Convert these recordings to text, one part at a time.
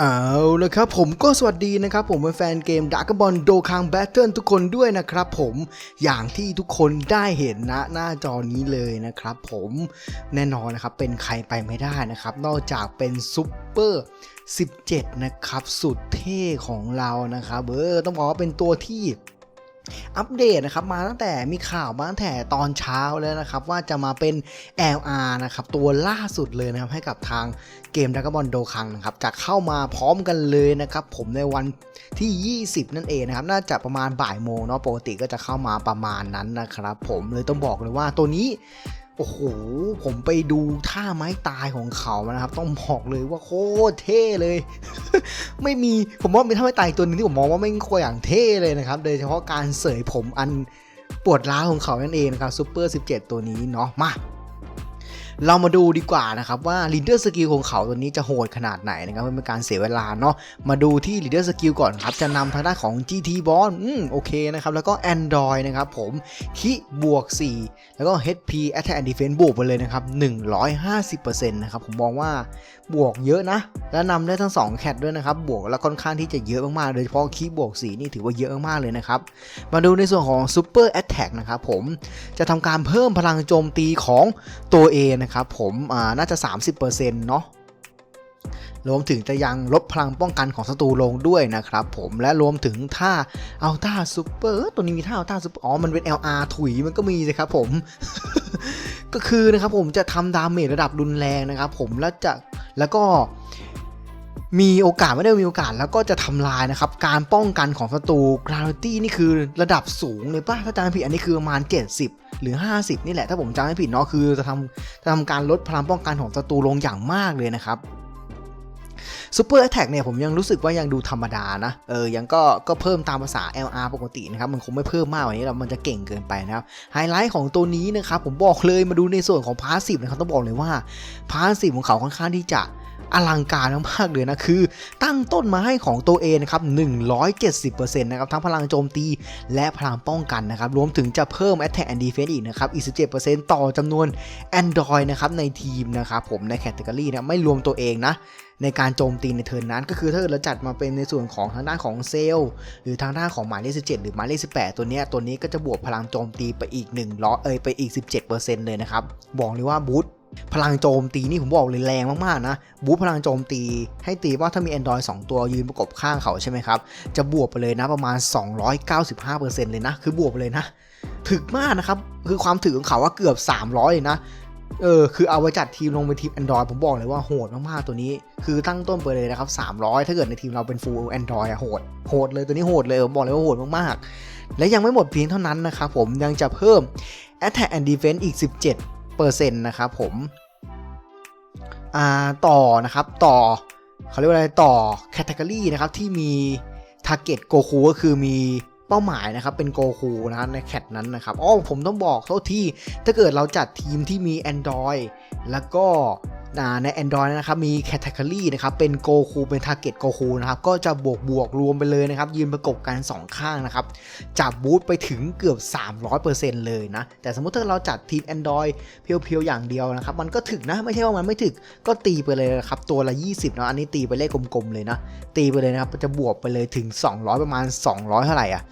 เอาละครับผมก็สวัสดีนะครับผมเป็นแฟนเกมดักบอลโดคังแบทเทิลทุกคนด้วยนะครับผมอย่างที่ทุกคนได้เห็นนะหน้าจอนี้เลยนะครับผมแน่นอนนะครับเป็นใครไปไม่ได้นะครับ นอกจากเป็นซุปเปอร์17 นะครับ สุดเท่ของเรานะครับเออต้องบอกว่าเป็นตัวที่ อัปเดตนะครับมาตั้งแต่มีข่าวมาตั้งแต่ตอนเช้าแล้วนะครับ ว่าจะมาเป็น LR นะครับตัวล่าสุดเลยนะครับให้กับทางเกมด r a g o n Ball โดคังนะครับจะเข้ามาพร้อมกันเลยนะครับ ผมในวันที่ 20 นั่นเองนะครับ น่าจะประมาณบ่ายโมงเนาะปกติก็จะเข้ามาประมาณนั้นนะครับ ผมเลยต้องบอกเลยว่าตัวนี้ โอ้โห ผมไปดูท่าไม้ตายของเขามานะครับ ต้องบอกเลยว่าโคตรเท่เลย ไม่มี ผมว่ามีท่าไม้ตายตัวหนึงที่ผมมองว่าไม่โคตรอย่างเท่เลยนะครับ โดยเฉพาะการเสยผมอันปวดร้าวของเขานั่นเองนะครับซูเปอร์ 17 ตัวนี้เนาะ มา เรามาดูดีกว่านะครับว่า Leader Skill ของเขาตัวนี้จะโหดขนาดไหนนะครับไม่เป็นการเสียเวลาเนาะมาดูที่ Leader Skill ก่อนครับ จะนำทางด้านของ GT b o n อืมโอเคนะครับ แล้วก็ Android นะครับผมคิบวก 4 แล้วก็ HP Attack and Defense บวกไปเลยนะครับ 150%นะครับผมมองว่าบวกเยอะนะ และนำได้ทั้ง 2 แคทด้วยนะครับ บวกแล้วค่อนข้างที่จะเยอะมากๆโดยเฉพาะคีบวก4นี่ถือว่าเยอะมากๆเลยนะครับ มาดูในส่วนของ Super Attack นะครับผมจะทำการเพิ่มพลังโจมตีของตัวเองนะครับผมอ่าน่าจะ 30%เนาะรวมถึงจะยังลดพลังป้องกันของศัตรูลงด้วยนะครับผมและรวมถึงท่าอัลต้าซูเปอร์ตัวนี้มีท่าอัลต้าซูเปอร์อ๋อมันเป็น LR ถุยมันก็มีสิครับผม ก็คือนะครับผมจะทำดาเมจระดับรุนแรงนะครับผมแล้วจะแล้วก็มีโอกาสไม่ได้มีโอกาสแล้วก็จะทำลายนะครับ การป้องกันของศัตรู gravity นี่คือระดับสูงเลยป่ะถ้าจำไม่ผิดอันนี้คือประมาณ 70 หรือ 50 นี่แหละ ถ้าผมจำไม่ผิดเนาะคือจะทำจะทำการลดพลังป้องกันของศัตรูลงอย่างมากเลยนะครับ Super Attack เนี่ยผมยังรู้สึกว่ายังดูธรรมดานะ เออ ยังก็ก็เพิ่มตามภาษา LR ปกตินะครับ มันคงไม่เพิ่มมากกว่านี้แล้วมันจะเก่งเกินไปนะครับ ไฮไลท์ของตัวนี้นะครับ ผมบอกเลยมาดูในส่วนของพาสซีฟนะครับ ต้องบอกเลยว่าพาสซีฟของเขาค่อนข้างที่จะ อลังการมากๆเลยนะคือ ตั้งต้นมาให้ของตัวเองนะครับ 170%นะครับทั้งพลังโจมตีและพลังป้องกันนะครับ รวมถึงจะเพิ่ม Attack and Defense อีกนะครับ อีก 17%ต่อจำนวน Android นะครับในทีมนะครับผมในแคตตากรีนะไม่รวมตัวเองนะในการโจมตีในเทิร์นนั้นก็คือถ้าเกิดเราจัดมาเป็นในส่วนของทางด้านของเซลล์หรือทางด้านของหมายเลข17 หรือหมายเลข18 ตัวนี้ตัวนี้ก็จะบวกพลังโจมตีไปอีก1ล้อเอยไปอีก 17%เลยนะครับบอกเลยว่าบูท พลังโจมตีนี่ผมบอกเลยแรงมากๆนะ บูทพลังโจมตีให้ตีว่าถ้ามี Android 2 ตัวยืนประกบข้างเขาใช่ไหมครับ จะบวกไปเลยนะประมาณ 295%เลยนะ คือบวกไปเลยนะ ถึกมากนะครับ คือความถึกของเขาว่าเกือบ 300 เลยนะ เออ คือเอาไว้จัดทีมลงเป็นทีม Android ผมบอกเลยว่าโหดมากๆตัวนี้ คือตั้งต้นไปเลยนะครับ 300 ถ้าเกิดในทีมเราเป็น full Android อะโหด โหดเลยตัวนี้โหดเลยผมบอกเลยว่าโหดมากๆ และยังไม่หมดเพียงเท่านั้นนะครับผมยังจะเพิ่ม Attack and Defense อีก 17 นะครับผมอ่าต่อนะครับต่อเขาเรียกว่าอะไรต่อแคตตาล็อตนะครับที่มีทาร์เก็ตโกคูก็คือมีเป้าหมายนะครับเป็นโกคูนะในแคตนั้นนะครับอ๋อผมต้องบอกโทษที่ถ้าเกิดเราจัดทีมที่มี Android แล้วก็ ใน Android นะครับมีแคตตา o r y นะครับเป็นโกคูเป็น Target โกคูนะครับก็จะบวกบวกรวมไปเลยนะครับยืนประกบกัน 2 ข้างนะครับจับบูทไปถึงเกือบ 300%เลยนะ แต่สมมุติถ้าเราจัดทีม Android เพียวๆ อย่างเดียวนะครับ มันก็ถึกนะไม่ใช่ว่ามันไม่ถึกก็ตีไปเลยนะครับ ตัวละ 20เนาะอันนี้ตีไปเลขกลมๆ เลยนะ ตีไปเลยนะครับจะบวกไปเลยถึง 200 ประมาณ 200 เท่าไหร่อะ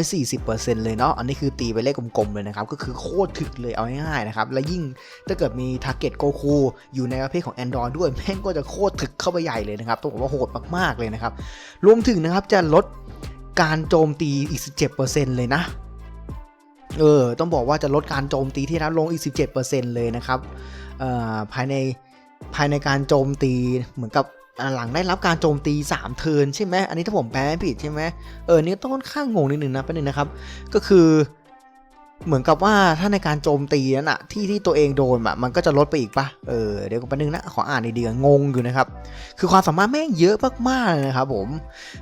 240%เลยเนาะอันนี้คือตีไปเลขกลมๆเลยนะครับก็คือโคตรถึกเลยเอาง่ายๆนะครับและยิ่งถ้าเกิดมี Target Goku อยูู่่ในประเภทของ Android ด้วยแม่งก็จะโคตรถึกเข้าไปใหญ่เลยนะครับต้องบอกว่าโหดมากๆเลยนะครับ รวมถึงนะครับจะลดการโจมตีอีก 17%เลยนะ เออ ต้องบอกว่าจะลดการโจมตีที่ลดลงอีก 17%เลยนะครับเอ่อภายในภายในการโจมตีเหมือนกับหลังได้รับการโจมตี 3 เทินใช่ไหมอันนี้ถ้าผมแปลไม่ผิดใช่ไหมเออนี่ต้องค่อนข้างงงนิดนึงนะประเป็นนะครับ ก็คือ เหมือนกับว่าถ้าในการโจมตีนั้นอะที่ที่ตัวเองโดนอะมันก็จะลดไปอีกปะเออเดี๋ยวแป๊บนึงนะขออ่านดีๆงงอยู่นะครับ คือความสามารถแม่งเยอะมากๆเลยนะครับผม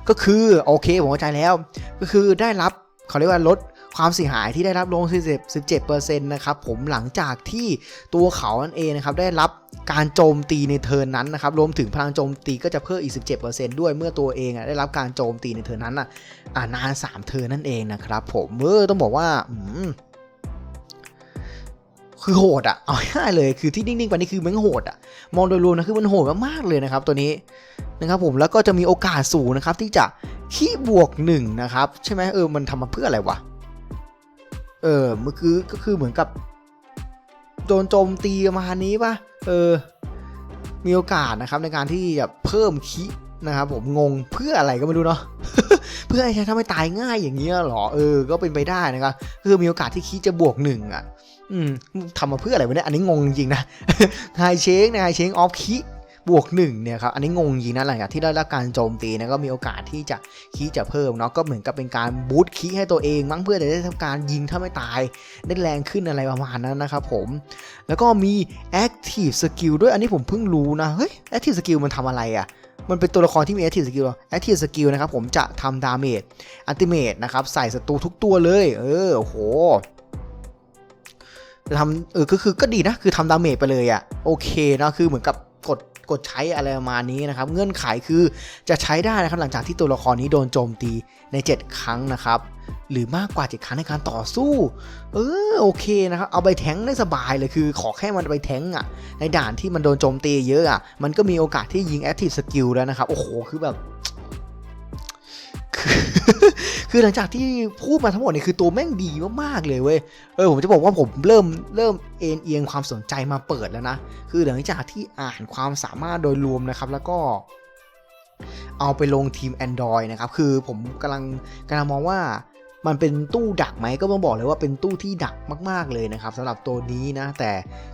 ก็คือโอเคผมเข้าใจแล้ว ก็คือได้รับเขาเรียกว่าลดความเสียหายที่ได้รับลง 17%นะครับผมหลังจากที่ตัวเขานั่นเองนะครับได้รับการโจมตีในเทิร์นนั้นนะครับรวมถึงพลังโจมตีก็จะเพิ่มอีก 17%ด้วยเมื่อตัวเองได้รับการโจมตีในเทิร์นนั้นอะอ่านาน 3 เทิร์นนั่นเองนะครับผมเออต้องบอกว่าอืม คือโหดอะเอาง่ายเลยคือที่นิ่งๆไปนี่คือมันโหดอะมองโดยรวมนะคือมันโหดมากๆเลยนะครับตัวนี้นะครับผมแล้วก็จะมีโอกาสสูงนะครับที่จะขี้บวกหนึ่งนะครับใช่ไหมเออมันทำมาเพื่ออะไรวะเออมันคือก็คือเหมือนกับโดนโจมตีประมาณนี้ปะเออมีโอกาสนะครับในการที่จะเพิ่มคินะครับผมงงเพื่ออะไรก็ไม่รู้เนาะเพื่อให้ใช้ทำให้ตายง่ายอย่างเงี้ยเหรอเออ ก็เป็นไปได้นะครับคือมีโอกาสที่คิจะบวกหนึ่งอะ อืมทำมาเพื่ออะไรวะเนี่ย อันนี้งงจริงนะไฮเชงนะไฮเชงออฟคิบวกหนึ่งเนี่ยครับอันนี้งงจริงนะหลังจากที่ได้รับการโจมตีนะก็มีโอกาสที่จะคีจะเพิ่มเนาะก็เหมือนกับเป็นการบูตคีให้ตัวเองมั้งเพื่อจะได้ทำการยิงถ้าไม่ตาย ได้แรงขึ้นอะไรประมาณนั้นนะครับผม แล้วก็มี Active Skill ด้วยอันนี้ผมเพิ่งรู้นะ เฮ้ย Active Skill มันทำอะไรอะ่ะมันเป็นตัวละครที่มี Active Skill เหรอ Active Skill นะครับผมจะทำดาเมจอัลติเมทนะครับใส่ศัตรูทุกตัวเลย เออโห ทำเออก็คือก็ดีนะ คือทำดาเมจไปเลยอะ่ะโอเคนะคือเหมือนกับกดกดใช้อะไรประมาณนี้นะครับ เงื่อนไขคือจะใช้ได้นะครับหลังจากที่ตัวละครนี้โดนโจมตีใน 7 ครั้งนะครับ หรือมากกว่า 7 ครั้งในการต่อสู้ เออโอเคนะครับ เอาไปแทงได้สบายเลยคือ ขอแค่มันไปแทงค์อะ ในด่านที่มันโดนโจมตีเยอะอะ มันก็มีโอกาสที่ยิง Active Skill แล้วนะครับ โอ้โห คือแบบ คือหลังจากที่พูดมาทั้งหมดเนี่ยคือตัวแม่งดีมากๆเลยเว้ยเออผมจะบอกว่าผมเริ่มเริ่มเอ็นเอียงความสนใจมาเปิดแล้วนะ คือหลังจากที่อ่านความสามารถโดยรวมนะครับ แล้วก็เอาไปลงทีม Android นะครับ คือผมกำลังกำลังมองว่ามันเป็นตู้ดักไหมก็ต้องบอกเลยว่าเป็นตู้ที่ดักมาก ๆเลยนะครับสำหรับตัวนี้นะ แต่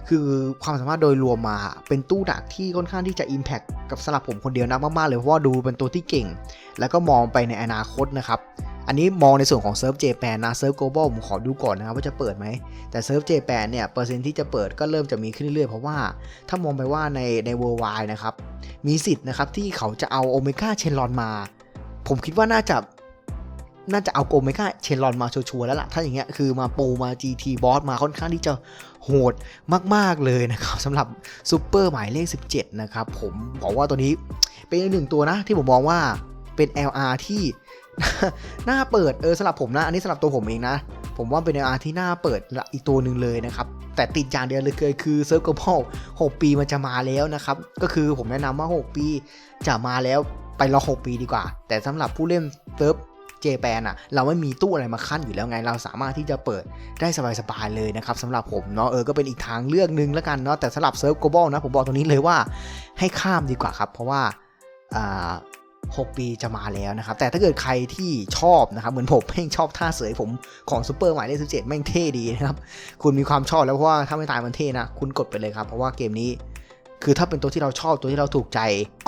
คือความสามารถโดยรวมมาเป็นตู้ดักที่ค่อนข้างที่จะ Impact กับสำหรับผมคนเดียวนะมากๆเลยเพราะว่าดูเป็นตัวที่เก่ง แล้วก็มองไปในอนาคตนะครับ อันนี้มองในส่วนของเซิร์ฟเจแปนนะเซิร์ฟโกลบอลผมขอดูก่อนนะครับว่าจะเปิดไหม แต่เซิร์ฟเจแปนเนี่ยเปอร์เซ็นต์ที่จะเปิดก็เริ่มจะมีขึ้นเรื่อยๆ เพราะว่าถ้ามองไปว่าในในเวอร์ไวนะครับ มีสิทธิ์นะครับที่เขาจะเอาโอเมก้าเชนลอนมา ผมคิดว่าน่าจะน่าจะเอาโอเมก้าเชนลอนมาชัวร์ๆแล้วล่ะ ถ้าอย่างเงี้ยคือมาปรมา GT บอสมาค่อนข้างที่จะโหดมาก ๆ เลยนะครับสำหรับซูเปอร์หมายเลข 17 นะครับ ผมบอกว่าตัวนี้เป็นอีกหนึ่งตัวนะ ที่ผมมองว่าเป็น LR ที่ หน่าเปิดเออสำหรับผมนะ อันนี้สำหรับตัวผมเองนะ ผมว่าเป็น LR ที่หน่าเปิดอีกตัวหนึ่งเลยนะครับ แต่ติดอย่างเดียวเลยคือคือเซิร์ฟก l อล6ปีมันจะมาแล้วนะครับ ก็คือผมแนะนำว่า 6 ปีจะมาแล้วไปรอ 6 ปีดีกว่า แต่สำหรับผู้เล่นเซิร์ฟเจแปนอะเราไม่มีตู้อะไรมาขั้นอยู่แล้วไง เราสามารถที่จะเปิดได้สบายๆเลยนะครับสำหรับผมเนาะเออก็เป็นอีกทางเลือกหนึงแล้วกันเนาะแต่สำหรับเซิร์ฟ global นะผมบอกตรงนี้เลยว่าให้ข้ามดีกว่าครับ เพราะว่า 6 ปีจะมาแล้วนะครับ แต่ถ้าเกิดใครที่ชอบนะครับ เหมือนผมแม่งชอบท่าเสยผมของซูเปอร์หมายเลขสิบเจ็ดแม่งเท่ดีนะครับ คุณมีความชอบแล้วเพราะว่าถ้าไม่ตายมันเท่นะ คุณกดไปเลยครับ เพราะว่าเกมนี้ คือถ้าเป็นตัวที่เราชอบตัวที่เราถูกใจ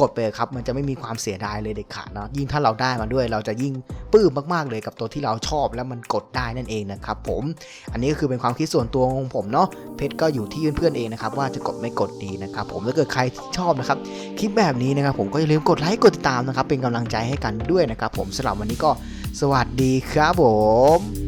กดไปครับ มันจะไม่มีความเสียดายเลยเด็ดขาดเนาะยิ่งถ้าเราได้มาด้วย เราจะยิ่งปลื้มมากๆเลยกับตัวที่เราชอบแล้วมันกดได้นั่นเองนะครับผมอันนี้ก็คือเป็นความคิดส่วนตัวของผมเนาะเพชรก็อยู่ที่เพื่อนๆเองนะครับว่าจะกดไม่กดดีนะครับผมถ้าเกิดใครที่ชอบนะครับคลิปแบบนี้นะครับผมก็อย่าลืมกดไลค์กดติดตามนะครับเป็นกำลังใจให้กันด้วยนะครับผมสำหรับวันนี้ก็สวัสดีครับผม